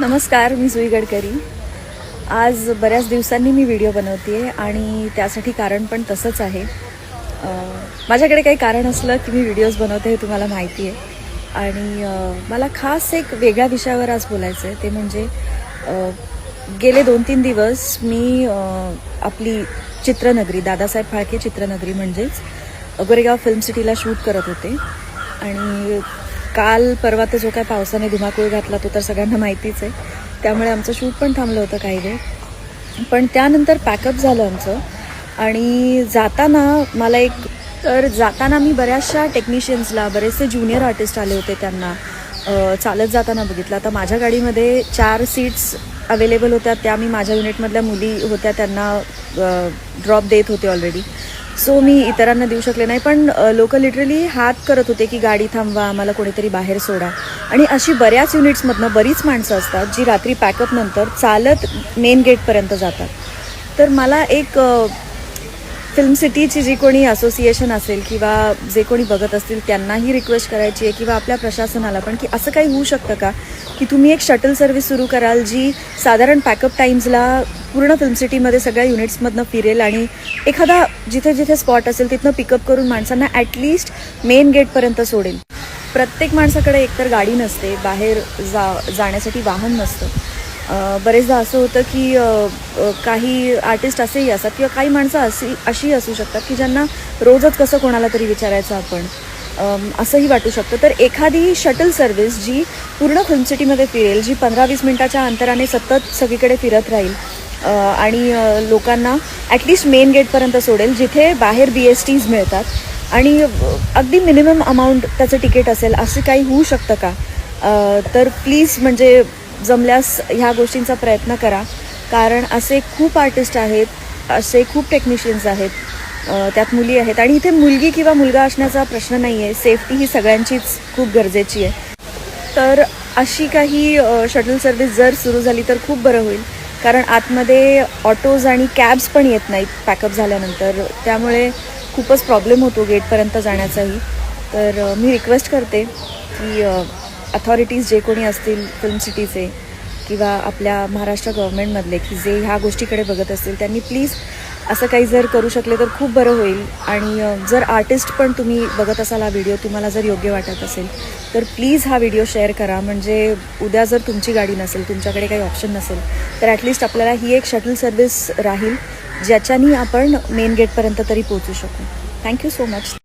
नमस्कार मी जुई गडकरी. आज बऱ्याच दिवसांनी मी व्हिडिओ बनवते आणि त्यासाठी कारण पण तसंच आहे. माझ्याकडे काही कारण असलं की मी व्हिडिओज बनवते हे तुम्हाला माहिती आहे. आणि मला खास एक वेगळ्या विषयावर आज बोलायचं आहे ते म्हणजे गेले दोन तीन दिवस मी आपली चित्रनगरी दादासाहेब फाळके चित्रनगरी म्हणजेच गोरेगाव फिल्म सिटीला शूट करत होते. आणि काल परवा तर जो काय पावसाने धुमाकूळ घातला तो तर सगळ्यांना माहितीच आहे. त्यामुळे आमचं शूट पण थांबलं होतं काही वेळ. पण त्यानंतर पॅकअप झालं आमचं. आणि जाताना मला एक तर जाताना मी बऱ्याचशा टेक्निशियन्सला बरेचसे ज्युनियर आर्टिस्ट आले होते त्यांना चालत जाताना बघितलं. आता माझ्या गाडीमध्ये चार सीट्स अवेलेबल होत्या. त्या मी माझ्या युनिटमधल्या मुली होत्या त्यांना ड्रॉप देत होते ऑलरेडी सो मी इतरांना देऊ शकले नाही पण लोक लिटरली हात करत होते की गाडी थांबवा आम्हाला कोणीतरी बाहेर सोडा. आणि अशी बऱ्याच युनिट्समधनं बरीच माणसं असतात जी रात्री पॅकअपनंतर चालत मेन गेटपर्यंत जातात. तर मला एक फिल्म सिटीची जी कोणी असोसिएशन असेल किंवा जे कोणी बघत असतील त्यांनाही रिक्वेस्ट करायची आहे किंवा आपल्या प्रशासनाला पण की असं काही होऊ शकतं का? की तुम्ही एक शटल सर्व्हिस सुरू कराल जी साधारण पॅकअप टाईम्सला पूर्ण फिल्म सिटीमध्ये सगळ्या युनिट्समधनं फिरेल आणि एखादा जिथे जिथे स्पॉट असेल तिथनं पिकअप करून माणसांना ॲटलिस्ट मेन गेटपर्यंत सोडेल. प्रत्येक माणसाकडे एकतर गाडी नसते बाहेर जा जाण्यासाठी वाहन नसतं. बरेचदा असं होतं की काही आर्टिस्ट असेही असतात किंवा काही माणसं अशी अशी असू शकतात की ज्यांना रोजच कसं कोणाला तरी विचारायचं आपण. असंही वाटू शकतं. तर एखादी शटल सर्व्हिस जी पूर्ण फिल्म सिटीमध्ये फिरेल जी पंधरा वीस मिनटाच्या अंतराने सतत सगळीकडे फिरत राहील आणि लोकांना ॲटलिस्ट मेन गेटपर्यंत सोडेल जिथे बाहेर बी एस टीज मिळतात आणि अगदी मिनिमम अमाऊंट त्याचं तिकीट असेल असं काही होऊ शकतं का? तर प्लीज म्हणजे जमल्यास ह्या गोष्टींचा प्रयत्न करा. कारण असे खूप आर्टिस्ट आहेत असे खूप टेक्निशियन्स आहेत त्यात मुली आहेत. आणि इथे मुलगी किंवा मुलगा असण्याचा प्रश्न नाही आहे सेफ्टी ही सगळ्यांचीच खूप गरजेची आहे. तर अशी काही शटल सर्व्हिस जर सुरू झाली तर खूप बरं होईल. कारण आतमध्ये ऑटोज आणि कॅब्स पण येत नाहीत पॅकअप झाल्यानंतर. त्यामुळे खूपच प्रॉब्लेम होतो गेटपर्यंत जाण्याचाही. तर मी रिक्वेस्ट करते की अथॉरिटीज जे कोणी असतील फिल्म सिटीचे किंवा आपल्या महाराष्ट्र गव्हर्नमेंटमधले की जे ह्या गोष्टीकडे बघत असतील त्यांनी प्लीज असं काही जर करू शकले तर खूप बरं होईल. आणि जर आर्टिस्ट पण तुम्ही बघत असाल हा व्हिडिओ तुम्हाला जर योग्य वाटत असेल तर प्लीज हा व्हिडिओ शेअर करा. म्हणजे उद्या जर तुमची गाडी नसेल तुमच्याकडे काही ऑप्शन नसेल तर ॲटलिस्ट आपल्याला ही एक शटल सर्व्हिस राहील ज्याच्यानी आपण मेन गेटपर्यंत तरी पोहोचू शकू. Thank you so much